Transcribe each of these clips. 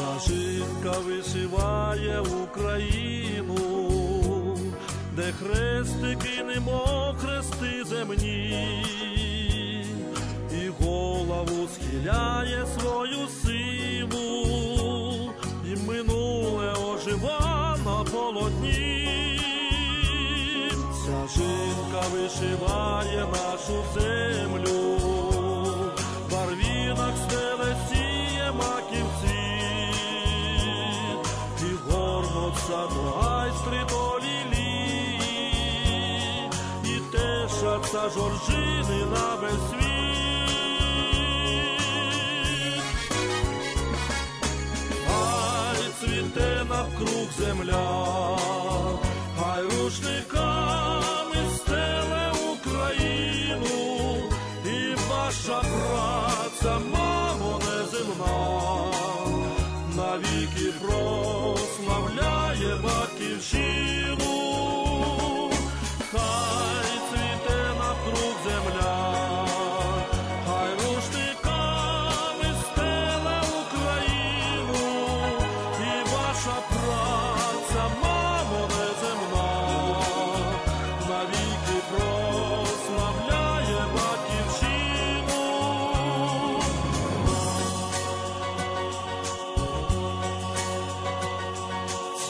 Ця жінка вишиває Україну, де хрестики, немов хрести земні, і голову схиляє свою силу, і минуле ожива на полотні. Ця жінка вишиває нашу землю, горнуться до лілії, і тешаться жоржини на весь світ. Ай цвіте навкруг земля,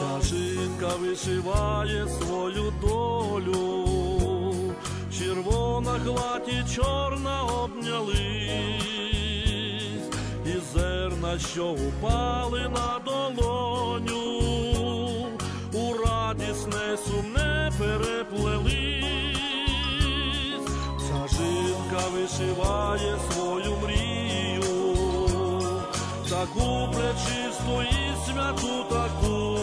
Жінка вишиває свою долю, червона гладь і чорна обнялись, і зерна, що упали на долоню, у радісне сумне переплелись. Ця вишиває свою мрію, таку пречисту і святу таку,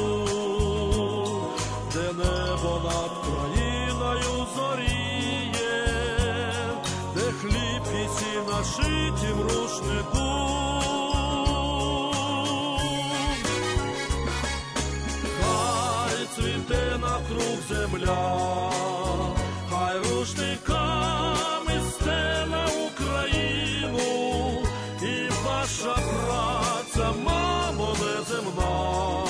небо над країною зоріє, де хліб і сіль на шитім рушнику. Хай цвіте навкруг земля, хай рушниками стеле Україну, і ваша праця, мамо, неземна,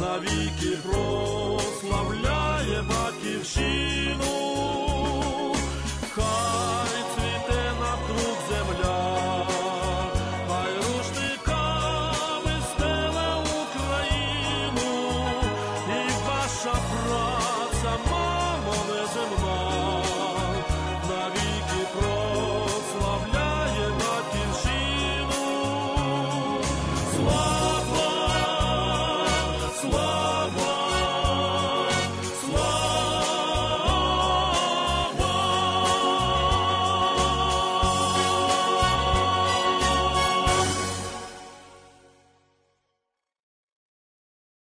навіки про прославляє батьківщину, хай цвіте на навкруг земля, хай рушниками стеле Україну, і ваша праця, мамо, неземна, навіки прославляє батьківщину. Слава